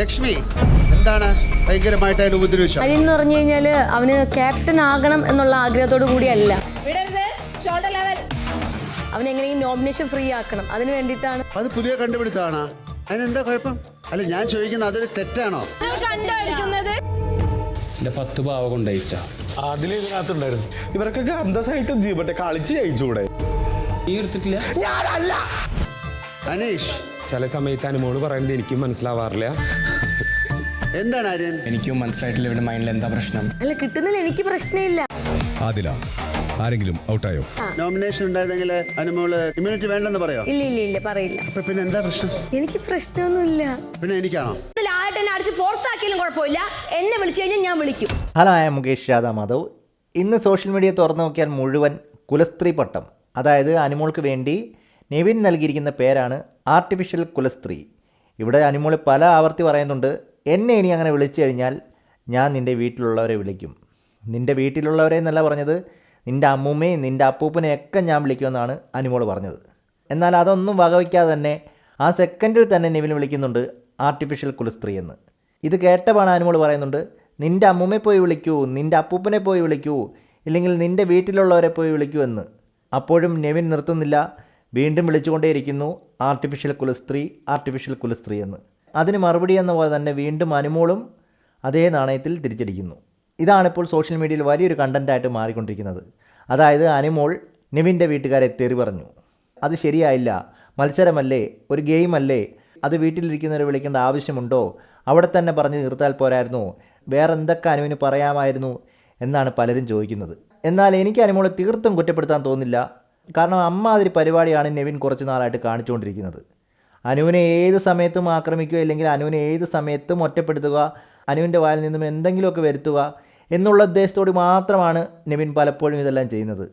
ലക്ഷ്മി എന്താണ് ഭയങ്കരമായിട്ട് അതിൽ ഉപദ്രവിച്ചത്? അനിയൻ എന്ന് പറഞ്ഞു കഴിഞ്ഞാൽ അവന് ക്യാപ്റ്റൻ ആകണം എന്നുള്ള ആഗ്രഹത്തോടു കൂടിയല്ല. അവൻ. എങ്ങനെയും നോമിനേഷൻ ഫ്രീ ആക്കണം? അതിന് വേണ്ടിയിട്ടാണ്. അത് പുതിയ കണ്ടുപിടുത്തമാണ്? അതിനെന്താ കുഴപ്പം? അല്ല ഞാൻ ചോദിക്കുന്നത് അതൊരു തെറ്റാണോ? എന്റെ പത്ത് പാവ ഇഷ്ട അതിൽ ഇതിനകത്തുണ്ടായിരുന്നു. ഇവർക്കൊക്കെ അന്തസ്സായിട്ട് ജീവട്ടെ കളിച്ച് ജയിച്ചൂടെ നീ എടുത്തിട്ടില്ല? ഞാനല്ല. അനീഷ്. ചില സമയത്ത് അനുമോൾ പറയുന്നത് എനിക്കും മനസ്സിലാവാറില്ല. എന്താണ് ആര്യൻ? എനിക്കും മനസ്സിലായിട്ടില്ല ഇവിടെ മൈൻഡിൽ എന്താ പ്രശ്നം. അല്ല കിട്ടുന്നതിൽ എനിക്ക് പ്രശ്നമില്ല. ആദില ആരെങ്കിലും ഔട്ടായോ നോമിനേഷൻ ഉണ്ടായിരുന്നെങ്കിൽ അനുമോൾ ഇമ്മ്യൂണിറ്റി വേണ്ടെന്ന് പറയോ? ഇല്ല ഇല്ല ഇല്ല പറയില്ല. അപ്പൊ പിന്നെ എന്താ പ്രശ്നം? എനിക്ക് പ്രശ്നമൊന്നുമില്ല. പിന്നെ എനിക്കാണോ? ആയിട്ട് എന്നെ അടിച്ച് പുറത്താക്കിയാലും കുഴപ്പമില്ല. എന്നെ വിളിച്ചു കഴിഞ്ഞാൽ ഞാൻ വിളിക്കും. ഹലോ ആയ മുകേഷ് യാദവ് മാധവ് ഇന്ന് സോഷ്യൽ മീഡിയ തുറന്നു നോക്കിയാൽ മുഴുവൻ കുലസ്ത്രീ പട്ടം. അതായത് അനുമോൾക്ക് വേണ്ടി നെവിൻ നൽകിയിരിക്കുന്ന പേരാണ് ആർട്ടിഫിഷ്യൽ കുലസ്ത്രീ. ഇവിടെ അനുമോൾ പല ആവർത്തി പറയുന്നുണ്ട്. എന്നെ ഇനി അങ്ങനെ വിളിച്ചു കഴിഞ്ഞാൽ ഞാൻ നിന്റെ വീട്ടിലുള്ളവരെ വിളിക്കും. നിന്റെ വീട്ടിലുള്ളവരെ എന്നല്ല പറഞ്ഞത് നിന്റെ അമ്മൂമ്മയും നിന്റെ അപ്പൂപ്പനെയൊക്കെ ഞാൻ വിളിക്കുമെന്നാണ് അനുമോൾ പറഞ്ഞത്. എന്നാൽ അതൊന്നും വകവയ്ക്കാതെ തന്നെ ആ സെക്കൻഡിൽ തന്നെ നിവിൽ വിളിക്കുന്നുണ്ട് ആർട്ടിഫിഷ്യൽ കുലസ്ത്രീ എന്ന്. ഇത് കേട്ടപ്പോൾ അനുമോൾ പറയുന്നുണ്ട് നിന്റെ അമ്മൂമ്മയെ പോയി വിളിക്കൂ നിന്റെ അപ്പൂപ്പനെ പോയി വിളിക്കൂ ഇല്ലെങ്കിൽ നിന്റെ വീട്ടിലുള്ളവരെ പോയി വിളിക്കൂ എന്ന്. അപ്പോഴും നെവിൻ നിർത്തുന്നില്ല വീണ്ടും വിളിച്ചുകൊണ്ടേയിരിക്കുന്നു ആർട്ടിഫിഷ്യൽ കുലസ്ത്രീ ആർട്ടിഫിഷ്യൽ കുലസ്ത്രീ എന്ന്. അതിന് മറുപടി എന്ന പോലെ തന്നെ വീണ്ടും അനുമോളും അതേ നാണയത്തിൽ തിരിച്ചടിക്കുന്നു. ഇതാണിപ്പോൾ സോഷ്യൽ മീഡിയയിൽ വലിയൊരു കണ്ടന്റായിട്ട് മാറിക്കൊണ്ടിരിക്കുന്നത്. അതായത് അനുമോൾ നിവിന്റെ വീട്ടുകാരെ തെറി പറഞ്ഞു. അത് ശരിയായില്ല. മത്സരമല്ലേ? ഒരു ഗെയിമല്ലേ? അത് വീട്ടിലിരിക്കുന്നവരെ വിളിക്കേണ്ട ആവശ്യമുണ്ടോ? അവിടെ തന്നെ പറഞ്ഞ് നിർത്താൽ പോരായിരുന്നു. വേറെ എന്തൊക്കെ അനുവിന് പറയാമായിരുന്നു എന്നാണ് പലരും ചോദിക്കുന്നത്. എന്നാൽ എനിക്ക് അനുമോളെ തീർത്തും കുറ്റപ്പെടുത്താൻ തോന്നില്ല. കാരണം അമ്മാതിരി പരിപാടിയാണ് നെവിൻ കുറച്ച് നാളായിട്ട് കാണിച്ചുകൊണ്ടിരിക്കുന്നത്. അനുവിനെ ഏത് സമയത്തും ആക്രമിക്കുക അല്ലെങ്കിൽ അനുവിനെ ഏത് സമയത്തും ഒറ്റപ്പെടുത്തുക അനുവിന്റെ വായിൽ നിന്നും എന്തെങ്കിലുമൊക്കെ വരുത്തുക എന്നുള്ള ഉദ്ദേശത്തോട് മാത്രമാണ് നെവിൻ പലപ്പോഴും ഇതെല്ലാം ചെയ്യുന്നത്.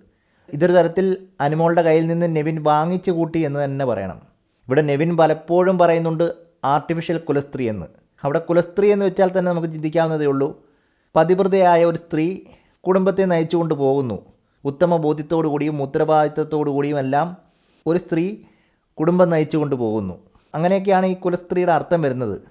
ഇതൊരു തരത്തിൽ അനുമോളുടെ കയ്യിൽ നിന്ന് നെവിൻ വാങ്ങിച്ചു കൂട്ടി എന്ന് തന്നെ പറയണം. ഇവിടെ നെവിൻ പലപ്പോഴും പറയുന്നുണ്ട് ആർട്ടിഫിഷ്യൽ കുലസ്ത്രീ എന്ന്. അവിടെ കുലസ്ത്രീ എന്ന് വെച്ചാൽ തന്നെ നമുക്ക് ചിന്തിക്കാവുന്നതേ ഉള്ളൂ. പതിവ്രതയായ ഒരു സ്ത്രീ കുടുംബത്തെ നയിച്ചുകൊണ്ട് പോകുന്നു. ഉത്തമ ബോധ്യത്തോടു കൂടിയും ഉത്തരവാദിത്തത്തോടു കൂടിയും എല്ലാം ഒരു സ്ത്രീ കുടുംബം നയിച്ചുകൊണ്ട് പോകുന്നു. അങ്ങനെയൊക്കെയാണ് ഈ കുലസ്ത്രീയുടെ അർത്ഥം വരുന്നത്.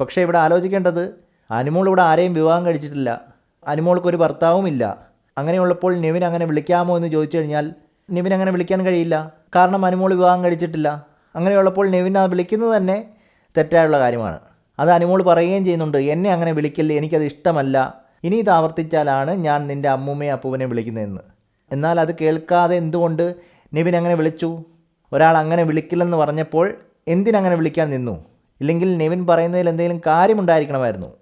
പക്ഷേ ഇവിടെ ആലോചിക്കേണ്ടത് അനുമോൾ ഇവിടെ ആരെയും വിവാഹം കഴിച്ചിട്ടില്ല. അനുമോൾക്കൊരു ഭർത്താവുമില്ല അങ്ങനെയുള്ളപ്പോൾ നിവിൻ അങ്ങനെ വിളിക്കാമോ എന്ന് ചോദിച്ചു കഴിഞ്ഞാൽ നിവിൻ അങ്ങനെ വിളിക്കാൻ കഴിയില്ല. കാരണം അനുമോൾ വിവാഹം കഴിച്ചിട്ടില്ല. അങ്ങനെയുള്ളപ്പോൾ നിവിൻ ആ വിളിക്കുന്നത് തന്നെ തെറ്റായുള്ള കാര്യമാണ്. അത് അനുമോൾ പറയുകയും ചെയ്യുന്നുണ്ട്. എന്നെ അങ്ങനെ വിളിക്കല്ലേ? എനിക്കത് ഇഷ്ടമല്ല. ഇനി ഇത് ആവർത്തിച്ചാലാണ് ഞാൻ നിന്റെ അമ്മൂമ്മയെ അപ്പൂവനെ വിളിക്കുന്നതെന്ന്. എന്നാൽ അത് കേൾക്കാതെ എന്തുകൊണ്ട് നിവിൻ അങ്ങനെ വിളിച്ചു? ഒരാൾ അങ്ങനെ വിളിക്കില്ലെന്ന് പറഞ്ഞപ്പോൾ എന്തിനങ്ങനെ വിളിക്കാൻ നിന്നു? ഇല്ലെങ്കിൽ നെവിൻ പറയുന്നതിൽ എന്തെങ്കിലും കാര്യമുണ്ടായിരിക്കണമായിരുന്നു.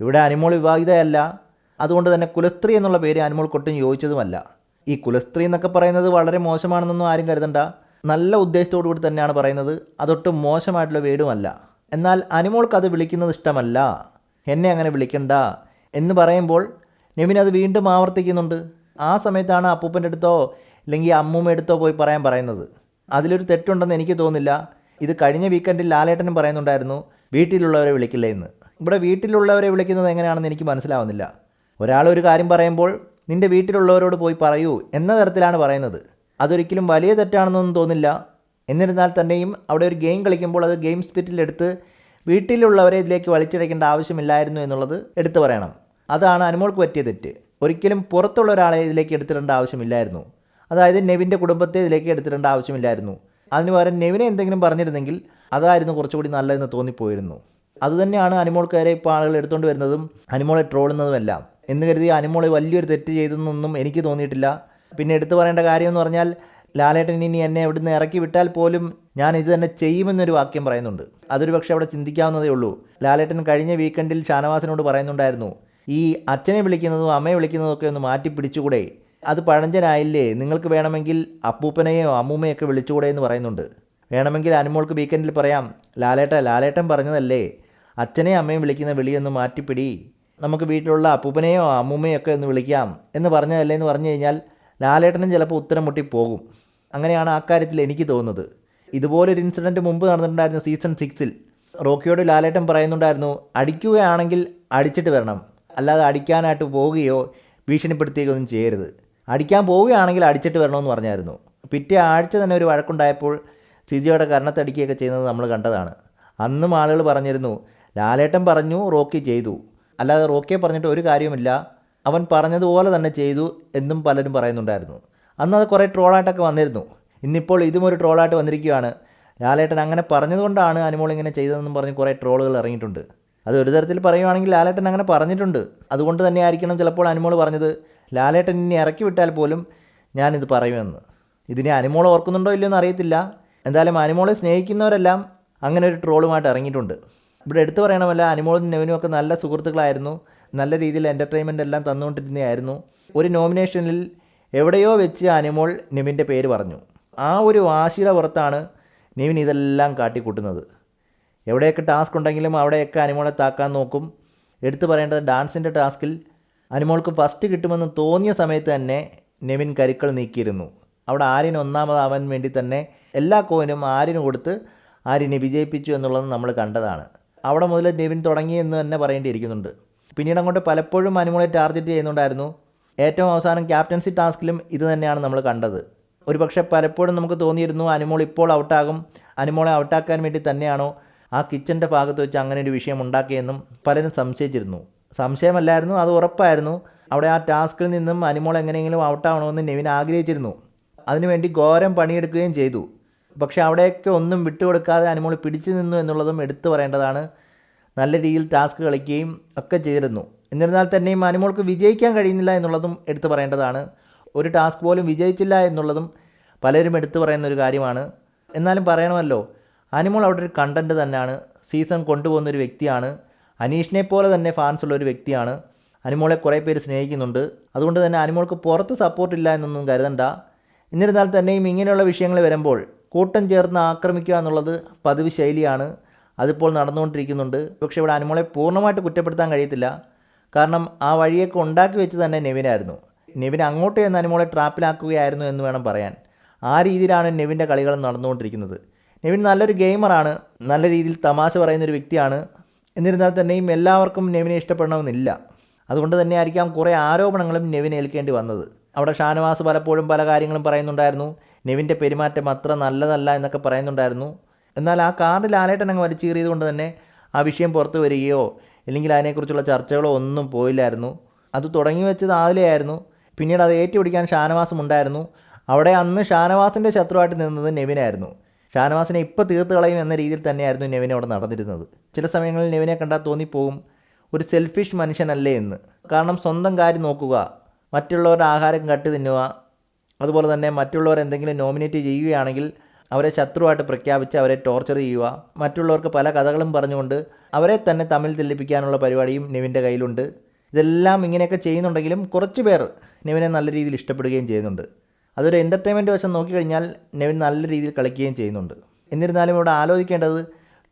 ഇവിടെ അനുമോൾ വിവാഹിതയല്ല. അതുകൊണ്ട് തന്നെ കുലസ്ത്രീ എന്നുള്ള പേര് അനുമോൾ കൊട്ടും യോജിച്ചതുമല്ല. ഈ കുലസ്ത്രീ എന്നൊക്കെ പറയുന്നത് വളരെ മോശമാണെന്നൊന്നും ആരും കരുതണ്ട. നല്ല ഉദ്ദേശത്തോടു കൂടി തന്നെയാണ് പറയുന്നത്. അതൊട്ടും മോശമായിട്ടുള്ള വീടുമല്ല. എന്നാൽ അനുമോൾക്ക് അത് വിളിക്കുന്നത് ഇഷ്ടമല്ല. എന്നെ അങ്ങനെ വിളിക്കണ്ട എന്ന് പറയുമ്പോൾ നെവിൻ അത് വീണ്ടും ആവർത്തിക്കുന്നുണ്ട്. ആ സമയത്താണ് അപ്പൂപ്പന്റെ അടുത്തോ അല്ലെങ്കിൽ അമ്മൂമ്മ അടുത്തോ പോയി പറയാൻ പറയുന്നത്. അതിലൊരു തെറ്റുണ്ടെന്ന് എനിക്ക് തോന്നില്ല ഇത് കഴിഞ്ഞ വീക്കെൻഡിൽ ലാലേട്ടനും പറയുന്നുണ്ടായിരുന്നു വീട്ടിലുള്ളവരെ വിളിക്കില്ല എന്ന്. ഇവിടെ വീട്ടിലുള്ളവരെ വിളിക്കുന്നത് എങ്ങനെയാണെന്ന് എനിക്ക് മനസ്സിലാവുന്നില്ല. ഒരാൾ ഒരു കാര്യം പറയുമ്പോൾ നിന്റെ വീട്ടിലുള്ളവരോട് പോയി പറയൂ എന്ന തരത്തിലാണ് പറയുന്നത്. അതൊരിക്കലും വലിയ തെറ്റാണെന്നൊന്നും തോന്നില്ല. എന്നിരുന്നാൽ തന്നെയും അവിടെ ഒരു ഗെയിം കളിക്കുമ്പോൾ അത് ഗെയിം സ്പിരിറ്റിലെടുത്ത് വീട്ടിലുള്ളവരെ ഇതിലേക്ക് വലിച്ചിഴക്കേണ്ട ആവശ്യമില്ലായിരുന്നു എന്നുള്ളത് എടുത്തു പറയണം. അതാണ് അനുമോൾക്ക് പറ്റിയ തെറ്റ്. ഒരിക്കലും പുറത്തുള്ള ഒരാളെ ഇതിലേക്ക് എടുത്തിടേണ്ട ആവശ്യമില്ലായിരുന്നു. അതായത് നെവിന്റെ കുടുംബത്തെ ഇതിലേക്ക് എടുത്തിടേണ്ട ആവശ്യമില്ലായിരുന്നു. അതിന് പകരം നെവിനെ എന്തെങ്കിലും പറഞ്ഞിരുന്നെങ്കിൽ അതായിരുന്നു കുറച്ചുകൂടി നല്ലതെന്ന് തോന്നിപ്പോയിരുന്നു. അതുതന്നെയാണ് അനിമോൾക്കാരെ ഇപ്പോൾ ആളുകൾ എടുത്തുകൊണ്ട് വരുന്നതും അനിമോളെ ട്രോളുന്നതുമെല്ലാം എന്ന് കരുതി അനിമോളെ വലിയൊരു തെറ്റ് ചെയ്തെന്നൊന്നും എനിക്ക് തോന്നിയിട്ടില്ല. പിന്നെ എടുത്തു പറയേണ്ട കാര്യമെന്ന് പറഞ്ഞാൽ ലാലേട്ടൻ ഇനി എന്നെ ഇവിടുന്ന് ഇറക്കി വിട്ടാൽ പോലും ഞാൻ ഇത് തന്നെ ചെയ്യുമെന്നൊരു വാക്യം പറയുന്നുണ്ട്. അതൊരു പക്ഷേ അവിടെ ചിന്തിക്കാവുന്നതേ ഉള്ളൂ. ലാലേട്ടൻ കഴിഞ്ഞ വീക്കെൻഡിൽ ഷാനവാസിനോട് പറയുന്നുണ്ടായിരുന്നു ഈ അച്ഛനെ വിളിക്കുന്നതും അമ്മയെ വിളിക്കുന്നതും ഒക്കെ ഒന്ന് മാറ്റി പിടിച്ചുകൂടെ അത് പഴഞ്ചനായില്ലേ? നിങ്ങൾക്ക് വേണമെങ്കിൽ അപ്പൂപ്പനെയോ അമ്മൂമ്മയൊക്കെ വിളിച്ചുകൂടെ എന്ന് പറയുന്നുണ്ട്. വേണമെങ്കിൽ അനുമോൾക്ക് വീക്കെൻഡിൽ പറയാം. ലാലേട്ട ലാലേട്ടൻ പറഞ്ഞതല്ലേ? അച്ഛനെയും അമ്മയും വിളിക്കുന്ന വിളിയൊന്ന് മാറ്റിപ്പിടി. നമുക്ക് വീട്ടിലുള്ള അപ്പൂപ്പനെയോ അമ്മൂമ്മയോ ഒക്കെ ഒന്ന് വിളിക്കാം എന്ന് പറഞ്ഞതല്ലേ എന്ന് പറഞ്ഞു കഴിഞ്ഞാൽ ലാലേട്ടനും ചിലപ്പോൾ ഉത്തരം മുട്ടി പോകും. അങ്ങനെയാണ് ആ കാര്യത്തിൽ എനിക്ക് തോന്നുന്നത്. ഇതുപോലൊരു ഇൻസിഡന്റ് മുമ്പ് നടന്നിട്ടുണ്ടായിരുന്നു സീസൺ സിക്സിൽ റോക്കിയോട് ലാലേട്ടൻ പറയുന്നുണ്ടായിരുന്നു അടിക്കുകയാണെങ്കിൽ അടിച്ചിട്ട് വരണം. അല്ലാതെ അടിക്കാനായിട്ട് പോവുകയോ ഭീഷണിപ്പെടുത്തുകയോ ഒന്നും ചെയ്യരുത്. അടിക്കാൻ പോവുകയാണെങ്കിൽ അടിച്ചിട്ട് വരണമെന്ന് പറഞ്ഞായിരുന്നു. പിറ്റേ ആഴ്ച തന്നെ ഒരു വഴക്കുണ്ടായപ്പോൾ സിജിയുടെ കരണത്തടിക്കുകയൊക്കെ ചെയ്യുന്നത് നമ്മൾ കണ്ടതാണ്. അന്നും ആളുകൾ പറഞ്ഞിരുന്നു ലാലേട്ടൻ പറഞ്ഞു റോക്കി ചെയ്തു. അല്ലാതെ റോക്കിയെ പറഞ്ഞിട്ട് ഒരു കാര്യവുമില്ല. അവൻ പറഞ്ഞതുപോലെ തന്നെ ചെയ്തു എന്നും പലരും പറയുന്നുണ്ടായിരുന്നു. അന്ന് അത് കുറേ ട്രോളായിട്ടൊക്കെ വന്നിരുന്നു. ഇന്നിപ്പോൾ ഇതും ഒരു ട്രോളായിട്ട് വന്നിരിക്കുകയാണ്. ലാലേട്ടൻ അങ്ങനെ പറഞ്ഞതുകൊണ്ടാണ് അനുമോൾ ഇങ്ങനെ ചെയ്തതെന്നും പറഞ്ഞ് കുറേ ട്രോളുകൾ ഇറങ്ങിയിട്ടുണ്ട്. അത് ഒരു തരത്തിൽ പറയുവാണെങ്കിൽ ലാലേട്ടൻ അങ്ങനെ പറഞ്ഞിട്ടുണ്ട്. അതുകൊണ്ട് തന്നെ ആയിരിക്കണം ചിലപ്പോൾ അനുമോൾ പറഞ്ഞത്. ലാലേട്ടൻ ഇനി ഇറക്കി വിട്ടാൽ പോലും ഞാനിത് പറയുമെന്ന്. ഇതിനെ അനുമോൾ ഓർക്കുന്നുണ്ടോ ഇല്ലയോ എന്ന് അറിയത്തില്ല. എന്തായാലും അനുമോളെ സ്നേഹിക്കുന്നവരെല്ലാം അങ്ങനെ ഒരു ട്രോളുമായിട്ട് ഇറങ്ങിയിട്ടുണ്ട്. ഇവിടെ എടുത്തു പറയണമല്ല അനുമോളും നെവിനും ഒക്കെ നല്ല സുഹൃത്തുക്കളായിരുന്നു. നല്ല രീതിയിൽ എന്റർടൈൻമെന്റ് എല്ലാം തന്നുകൊണ്ടിരുന്നതായിരുന്നു ഒരു നോമിനേഷനിൽ എവിടെയോ വെച്ച് അനുമോൾ നെവിന്റെ പേര് പറഞ്ഞു. ആ ഒരു വാശിയുടെ പുറത്താണ് നെവിൻ ഇതെല്ലാം കാട്ടിക്കൂട്ടുന്നത്. എവിടെയൊക്കെ ടാസ്ക് ഉണ്ടെങ്കിലും അവിടെയൊക്കെ അനുമോളെ താക്കാൻ നോക്കും. എടുത്തു പറയേണ്ടത് ഡാൻസിന്റെ ടാസ്കിൽ അനുമോൾക്ക് ഫസ്റ്റ് കിട്ടുമെന്ന് തോന്നിയ സമയത്ത് തന്നെ നെവിൻ കരുക്കൾ നീക്കിയിരുന്നു. അവിടെ ആര്യൻ ഒന്നാമതാവാൻ വേണ്ടി തന്നെ എല്ലാ കോയിനും ആര്യന് കൊടുത്ത് ആര്യനെ വിജയിപ്പിച്ചു എന്നുള്ളത് നമ്മൾ കണ്ടതാണ്. അവിടെ മുതൽ നെവിൻ തുടങ്ങി എന്ന് തന്നെ പറയേണ്ടിയിരിക്കുന്നുണ്ട്. പിന്നീട് അങ്ങോട്ട് പലപ്പോഴും അനുമോളെ ടാർഗറ്റ് ചെയ്യുന്നുണ്ടായിരുന്നു. ഏറ്റവും അവസാനം ക്യാപ്റ്റൻസി ടാസ്കിലും ഇത് തന്നെയാണ് നമ്മൾ കണ്ടത്. ഒരു പക്ഷേ പലപ്പോഴും നമുക്ക് തോന്നിയിരുന്നു അനുമോൾ ഇപ്പോൾ ഔട്ടാകും. അനുമോളെ ഔട്ടാക്കാൻ വേണ്ടി തന്നെയാണോ ആ കിച്ചന്റെ ഭാഗത്ത് വെച്ച് അങ്ങനെ ഒരു വിഷയം ഉണ്ടാക്കിയെന്നും പലരും സംശയിച്ചിരുന്നു. സംശയമല്ലായിരുന്നു അത് ഉറപ്പായിരുന്നു. അവിടെ ആ ടാസ്കിൽ നിന്നും അനിമോൾ എങ്ങനെയെങ്കിലും ഔട്ടാവണമെന്ന് നെവിൻ ആഗ്രഹിച്ചിരുന്നു. അതിനുവേണ്ടി ഘോരം പണിയെടുക്കുകയും ചെയ്തു. പക്ഷെ അവിടെയൊക്കെ ഒന്നും വിട്ടുകൊടുക്കാതെ അനിമോൾ പിടിച്ചു നിന്നു എന്നുള്ളതും എടുത്തു പറയേണ്ടതാണ്. നല്ല രീതിയിൽ ടാസ്ക് കളിക്കുകയും ഒക്കെ ചെയ്തിരുന്നു. എന്നിരുന്നാൽ തന്നെയും അനിമോൾക്ക് വിജയിക്കാൻ കഴിയുന്നില്ല എന്നുള്ളതും എടുത്തു പറയേണ്ടതാണ്. ഒരു ടാസ്ക് പോലും വിജയിച്ചില്ല എന്നുള്ളതും പലരും എടുത്തു പറയുന്ന ഒരു കാര്യമാണ്. എന്നാലും പറയണമല്ലോ അനിമോൾ അവിടെ ഒരു കണ്ടന്റ് തന്നെയാണ്. സീസൺ കൊണ്ടുപോകുന്ന ഒരു വ്യക്തിയാണ്. അനീഷിനെ പോലെ തന്നെ ഫാൻസ് ഉള്ള ഒരു വ്യക്തിയാണ്. അനിമോളെ കുറേ പേര് സ്നേഹിക്കുന്നുണ്ട്. അതുകൊണ്ട് തന്നെ അനിമോൾക്ക് പുറത്ത് സപ്പോർട്ടില്ല എന്നൊന്നും കരുതണ്ട. എന്നിരുന്നാൽ തന്നെയും ഇങ്ങനെയുള്ള വിഷയങ്ങൾ വരുമ്പോൾ കൂട്ടം ചേർന്ന് ആക്രമിക്കുക എന്നുള്ളത് പതിവ് ശൈലിയാണ്. അതിപ്പോൾ നടന്നുകൊണ്ടിരിക്കുന്നുണ്ട്. പക്ഷേ ഇവിടെ അനുമോളെ പൂർണമായിട്ട് കുറ്റപ്പെടുത്താൻ കഴിയത്തില്ല. കാരണം ആ വഴിയൊക്കെ ഉണ്ടാക്കി വെച്ച് തന്നെ നെവിനായിരുന്നു. നെവിൻ അങ്ങോട്ട് ചെന്ന് അനുമോളെ ട്രാപ്പിലാക്കുകയായിരുന്നു എന്ന് വേണം പറയാൻ. ആ രീതിയിലാണ് നെവിന്റെ കളികൾ നടന്നുകൊണ്ടിരിക്കുന്നത്. നെവിൻ നല്ലൊരു ഗെയിമറാണ് നല്ല രീതിയിൽ തമാശ പറയുന്നൊരു വ്യക്തിയാണ്. എന്നിരുന്നാൽ തന്നെയും എല്ലാവർക്കും നെവിനെ ഇഷ്ടപ്പെടണമെന്നില്ല. അതുകൊണ്ട് തന്നെ ആയിരിക്കാം കുറേ ആരോപണങ്ങളും നെവിനെ ഏൽക്കേണ്ടി വന്നത്. അവിടെ ഷാനവാസ് പലപ്പോഴും പല കാര്യങ്ങളും പറയുന്നുണ്ടായിരുന്നു. നെവിന്റെ പെരുമാറ്റം അത്ര നല്ലതല്ല എന്നൊക്കെ പറയുന്നുണ്ടായിരുന്നു. എന്നാൽ ആ കാർഡിൽ ലാലേട്ടൻ അങ്ങ് വലിച്ചീറിയത് കൊണ്ട് തന്നെ ആ വിഷയം പുറത്തു വരികയോ അല്ലെങ്കിൽ അതിനെക്കുറിച്ചുള്ള ചർച്ചകളോ ഒന്നും പോയില്ലായിരുന്നു. അത് തുടങ്ങി വെച്ചത് ആദിലെയായിരുന്നു പിന്നീട് അത് ഏറ്റുപിടിക്കാൻ ഷാനവാസും ഉണ്ടായിരുന്നു. അവിടെ അന്ന് ഷാനവാസിന്റെ ശത്രുവായിട്ട് നിന്നത് നെവിനായിരുന്നു. ഷാനവാസിനെ ഇപ്പോൾ തീർത്ത് കളയും എന്ന രീതിയിൽ തന്നെയായിരുന്നു നെവിൻ അവിടെ നടന്നിരുന്നത്. ചില സമയങ്ങളിൽ നെവിനെ കണ്ടാൽ തോന്നിപ്പോവും ഒരു സെൽഫിഷ് മനുഷ്യനല്ലേ എന്ന്. കാരണം സ്വന്തം കാര്യം നോക്കുക മറ്റുള്ളവരുടെ ആഹാരം കട്ട് തിന്നുക അതുപോലെ തന്നെ മറ്റുള്ളവർ എന്തെങ്കിലും നോമിനേറ്റ് ചെയ്യുകയാണെങ്കിൽ അവരെ ശത്രുവായിട്ട് പ്രഖ്യാപിച്ച് അവരെ ടോർച്ചർ ചെയ്യുക മറ്റുള്ളവർക്ക് പല കഥകളും പറഞ്ഞുകൊണ്ട് അവരെ തന്നെ തമ്മിൽ തെല്ലിപ്പിക്കാനുള്ള പരിപാടിയും നെവിന്റെ കയ്യിലുണ്ട്. ഇതെല്ലാം ഇങ്ങനെയൊക്കെ ചെയ്യുന്നുണ്ടെങ്കിലും കുറച്ച് പേർ നെവിനെ നല്ല രീതിയിൽ ഇഷ്ടപ്പെടുകയും ചെയ്യുന്നുണ്ട്. അതൊരു എന്റർടൈൻമെന്റ് വശം നോക്കിക്കഴിഞ്ഞാൽ നെവിൻ നല്ല രീതിയിൽ കളിക്കുകയും ചെയ്യുന്നുണ്ട്. എന്നിരുന്നാലും ഇവിടെ ആലോചിക്കേണ്ടത്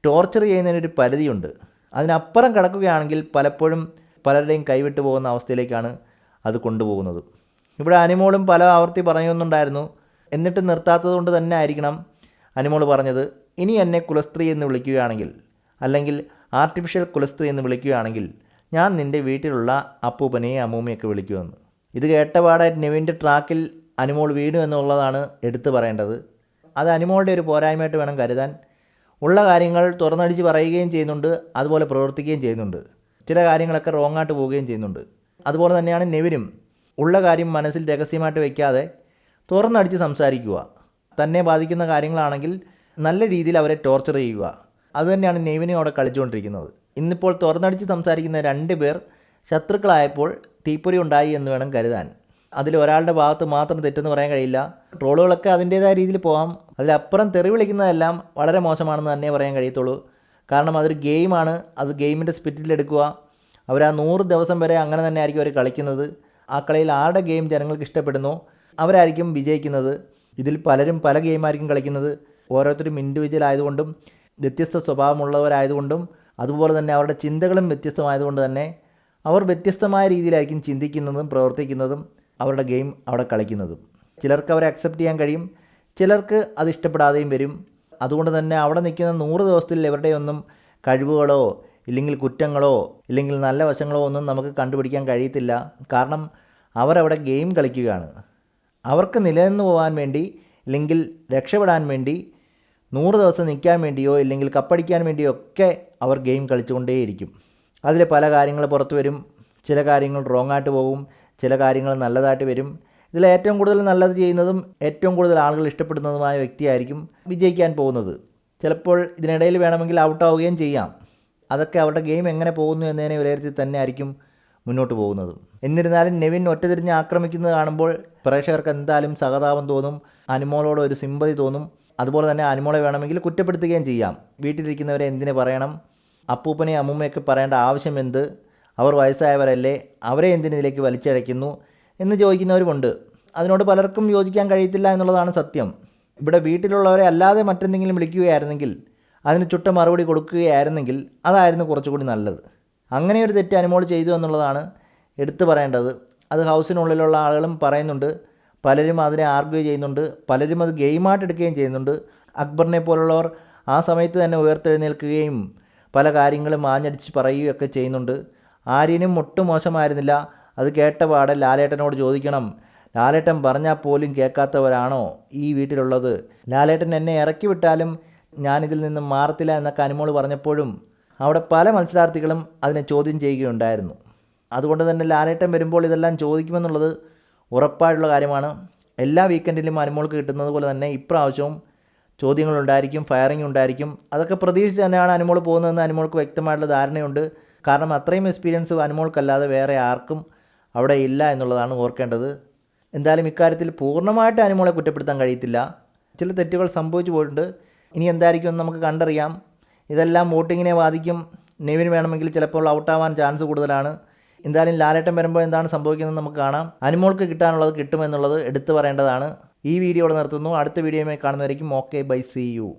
ടോർച്ചർ ചെയ്യുന്നതിനൊരു പരിധിയുണ്ട്. അതിനപ്പുറം കിടക്കുകയാണെങ്കിൽ പലപ്പോഴും പലരുടെയും കൈവിട്ടു പോകുന്ന അവസ്ഥയിലേക്കാണ് അത് കൊണ്ടുപോകുന്നത്. ഇവിടെ അനിമോളും പല ആവർത്തി പറയുന്നുണ്ടായിരുന്നു. എന്നിട്ട് നിർത്താത്തത് കൊണ്ട് തന്നെ ആയിരിക്കണം അനിമോൾ പറഞ്ഞത്. ഇനി എന്നെ കുലസ്ത്രീ എന്ന് വിളിക്കുകയാണെങ്കിൽ അല്ലെങ്കിൽ ആർട്ടിഫിഷ്യൽ കുലസ്ത്രീ എന്ന് വിളിക്കുകയാണെങ്കിൽ ഞാൻ നിന്റെ വീട്ടിലുള്ള അപ്പൂപ്പനെയും അമ്മൂമ്മയൊക്കെ വിളിക്കുമെന്ന്. ഇത് കേട്ടപാടായിട്ട് നെവിന്റെ ട്രാക്കിൽ അനിമോൾ വീണു എന്നുള്ളതാണ് എടുത്തു പറയേണ്ടത്. അത് അനുമോളുടെ ഒരു പോരായ്മയായിട്ട് വേണം കരുതാൻ. ഉള്ള കാര്യങ്ങൾ തുറന്നടിച്ച് പറയുകയും ചെയ്യുന്നുണ്ട് അതുപോലെ പ്രവർത്തിക്കുകയും ചെയ്യുന്നുണ്ട്. ചില കാര്യങ്ങളൊക്കെ റോങ് ആയിട്ട് പോവുകയും ചെയ്യുന്നുണ്ട്. അതുപോലെ തന്നെയാണ് നെവിനും ഉള്ള കാര്യം മനസ്സിൽ രഹസ്യമായിട്ട് വയ്ക്കാതെ തുറന്നടിച്ച് സംസാരിക്കുക. തന്നെ ബാധിക്കുന്ന കാര്യങ്ങളാണെങ്കിൽ നല്ല രീതിയിൽ അവരെ ടോർച്ചർ ചെയ്യുക. അതുതന്നെയാണ് നെവിനും അവിടെ കളിച്ചുകൊണ്ടിരിക്കുന്നത്. ഇന്നിപ്പോൾ തുറന്നടിച്ച് സംസാരിക്കുന്ന രണ്ട് പേർ ശത്രുക്കളായപ്പോൾ തീപ്പൊരി ഉണ്ടായി എന്ന് വേണം കരുതാൻ. അതിൽ ഒരാളുടെ ഭാഗത്ത് മാത്രം തെറ്റെന്ന് പറയാൻ കഴിയില്ല. ട്രോളുകളൊക്കെ അതിന്റേതായ രീതിയിൽ പോകാം. അതിലപ്പുറം തെറി വിളിക്കുന്നതെല്ലാം വളരെ മോശമാണെന്ന് തന്നെ പറയാൻ കഴിയത്തുള്ളൂ. കാരണം അതൊരു ഗെയിമാണ്. അത് ഗെയിമിന്റെ സ്പിരിറ്റിലെടുക്കുക അവർ ആ നൂറ് ദിവസം വരെ അങ്ങനെ തന്നെ ആയിരിക്കും അവർ കളിക്കുന്നത്. ആ കളിയിൽ ആരുടെ ഗെയിം ജനങ്ങൾക്ക് ഇഷ്ടപ്പെടുന്നു? അവരായിരിക്കും വിജയിക്കുന്നത്. ഇതിൽ പലരും പല ഗെയിമായിരിക്കും കളിക്കുന്നത്. ഓരോരുത്തരും ഇൻഡിവിജ്വൽ ആയതുകൊണ്ടും വ്യത്യസ്ത സ്വഭാവമുള്ളവരായതുകൊണ്ടും അതുപോലെ തന്നെ അവരുടെ ചിന്തകളും വ്യത്യസ്തമായതുകൊണ്ട് തന്നെ അവർ വ്യത്യസ്തമായ രീതിയിലായിരിക്കും ചിന്തിക്കുന്നതും പ്രവർത്തിക്കുന്നതും. അവരുടെ ഗെയിം അവിടെ കളിക്കുന്നതും. ചിലർക്ക് അവരെ അക്സെപ്റ്റ് ചെയ്യാൻ കഴിയും. ചിലർക്ക് അത് ഇഷ്ടപ്പെടാതെയും വരും. അതുകൊണ്ട് തന്നെ അവിടെ നിൽക്കുന്ന നൂറ് ദിവസത്തിൽ എവരുടെയൊന്നും കഴിവുകളോ ഇല്ലെങ്കിൽ കുറ്റങ്ങളോ ഇല്ലെങ്കിൽ നല്ല വശങ്ങളോ ഒന്നും നമുക്ക് കണ്ടുപിടിക്കാൻ കഴിയത്തില്ല. കാരണം അവരവിടെ ഗെയിം കളിക്കുകയാണ്. അവർക്ക് നിലനിന്ന് പോകാൻ വേണ്ടി ഇല്ലെങ്കിൽ രക്ഷപ്പെടാൻ വേണ്ടി നൂറ് ദിവസം നിൽക്കാൻ വേണ്ടിയോ ഇല്ലെങ്കിൽ കപ്പടിക്കാൻ വേണ്ടിയോ ഒക്കെ അവർ ഗെയിം കളിച്ചുകൊണ്ടേയിരിക്കും. അതിൽ പല കാര്യങ്ങൾ പുറത്തു വരും. ചില കാര്യങ്ങൾ റോങ് ആയിട്ട് പോകും. ചില കാര്യങ്ങൾ നല്ലതായിട്ട് വരും. ഇതിൽ ഏറ്റവും കൂടുതൽ നല്ലത് ചെയ്യുന്നതും ഏറ്റവും കൂടുതൽ ആളുകൾ ഇഷ്ടപ്പെടുന്നതുമായ വ്യക്തിയായിരിക്കും വിജയിക്കാൻ പോകുന്നത്. ചിലപ്പോൾ ഇതിനിടയിൽ വേണമെങ്കിൽ ഔട്ടാവുകയും ചെയ്യാം. അതൊക്കെ അവരുടെ ഗെയിം എങ്ങനെ പോകുന്നു എന്നതിനെ വിലയിരുത്തി തന്നെ ആയിരിക്കും മുന്നോട്ട് പോകുന്നത്. എന്നിരുന്നാലും നെവിൻ ഒറ്റതിരിഞ്ഞ് ആക്രമിക്കുന്നത് കാണുമ്പോൾ പ്രേക്ഷകർക്ക് എന്തായാലും സഹതാപം തോന്നും അനുമോളോട് ഒരു സിമ്പതി തോന്നും. അതുപോലെ തന്നെ അനുമോളെ വേണമെങ്കിൽ കുറ്റപ്പെടുത്തുകയും ചെയ്യാം. വീട്ടിലിരിക്കുന്നവരെ എന്തിനു പറയണം? അപ്പൂപ്പനെയും അമ്മൂമ്മയൊക്കെ പറയേണ്ട ആവശ്യം എന്ത്? അവർ വയസ്സായവരല്ലേ അവരെ എന്തിനിതിലേക്ക് വലിച്ചഴയ്ക്കുന്നു എന്ന് ചോദിക്കുന്നവരുമുണ്ട്. അതിനോട് പലർക്കും യോജിക്കാൻ കഴിയത്തില്ല എന്നുള്ളതാണ് സത്യം. ഇവിടെ വീട്ടിലുള്ളവരെ അല്ലാതെ മറ്റെന്തെങ്കിലും വിളിക്കുകയായിരുന്നെങ്കിൽ അതിന് ചുട്ട മറുപടി കൊടുക്കുകയായിരുന്നെങ്കിൽ അതായിരുന്നു കുറച്ചുകൂടി നല്ലത്. അങ്ങനെ ഒരു തെറ്റ് അനുമോൾ ചെയ്തു എന്നുള്ളതാണ് എടുത്തു പറയേണ്ടത്. അത് ഹൗസിനുള്ളിലുള്ള ആളുകളും പറയുന്നുണ്ട് പലരും അതിനെ ആർഗ്യൂ ചെയ്യുന്നുണ്ട് പലരും അത് ഗെയിമായിട്ട് എടുക്കുകയും ചെയ്യുന്നുണ്ട്. അക്ബറിനെ പോലുള്ളവർ ആ സമയത്ത് തന്നെ ഉയർത്തെഴുന്നേൽക്കുകയും പല കാര്യങ്ങളും ആഞ്ഞടിച്ച് പറയുകയൊക്കെ ചെയ്യുന്നുണ്ട്. ആര്യനും ഒട്ടും മോശമായിരുന്നില്ല. അത് കേട്ട പാടെ ലാലേട്ടനോട് ചോദിക്കണം. ലാലേട്ടൻ പറഞ്ഞാൽ പോലും കേൾക്കാത്തവരാണോ ഈ വീട്ടിലുള്ളത്? ലാലേട്ടൻ എന്നെ ഇറക്കി വിട്ടാലും ഞാനിതിൽ നിന്നും മാറത്തില്ല എന്നൊക്കെ അനുമോൾ പറഞ്ഞപ്പോഴും അവിടെ പല മത്സരാർത്ഥികളും അതിനെ ചോദ്യം ചെയ്യുകയുണ്ടായിരുന്നു. അതുകൊണ്ട് തന്നെ ലാലേട്ടൻ വരുമ്പോൾ ഇതെല്ലാം ചോദിക്കുമെന്നുള്ളത് ഉറപ്പായിട്ടുള്ള കാര്യമാണ്. എല്ലാ വീക്കെൻഡിലും അനുമോൾക്ക് കിട്ടുന്നത് പോലെ തന്നെ ഇപ്രാവശ്യവും ചോദ്യങ്ങളുണ്ടായിരിക്കും ഫയറിംഗ് ഉണ്ടായിരിക്കും. അതൊക്കെ പ്രതീക്ഷിച്ച് തന്നെയാണ് അനുമോൾ പോകുന്നതെന്ന് അനുമോൾക്ക് വ്യക്തമായിട്ടുള്ള ധാരണയുണ്ട്. കാരണം അത്രയും എക്സ്പീരിയൻസ് അനുമോൾക്കല്ലാതെ വേറെ ആർക്കും അവിടെ ഇല്ല എന്നുള്ളതാണ് ഓർക്കേണ്ടത്. എന്തായാലും ഇക്കാര്യത്തിൽ പൂർണമായിട്ട് അനുമോളെ കുറ്റപ്പെടുത്താൻ കഴിയത്തില്ല. ചില തെറ്റുകൾ സംഭവിച്ചു പോയിട്ടുണ്ട്. ഇനി എന്തായിരിക്കും നമുക്ക് കണ്ടറിയാം. ഇതെല്ലാം വോട്ടിങ്ങിനെ ബാധിക്കും. നെവിന് വേണമെങ്കിൽ ചിലപ്പോൾ ഔട്ടാവാൻ ചാൻസ് കൂടുതലാണ്. എന്തായാലും ലാലേട്ടം വരുമ്പോൾ എന്താണ് സംഭവിക്കുന്നത് നമുക്ക് കാണാം. അനുമോൾക്ക് കിട്ടാനുള്ളത് കിട്ടുമെന്നുള്ളത് എടുത്തു പറയേണ്ടതാണ്. ഈ വീഡിയോ ഇവിടെ നിർത്തുന്നു. അടുത്ത വീഡിയോയുമായി കാണുന്നവരേക്കും ഓക്കെ ബൈ സി യു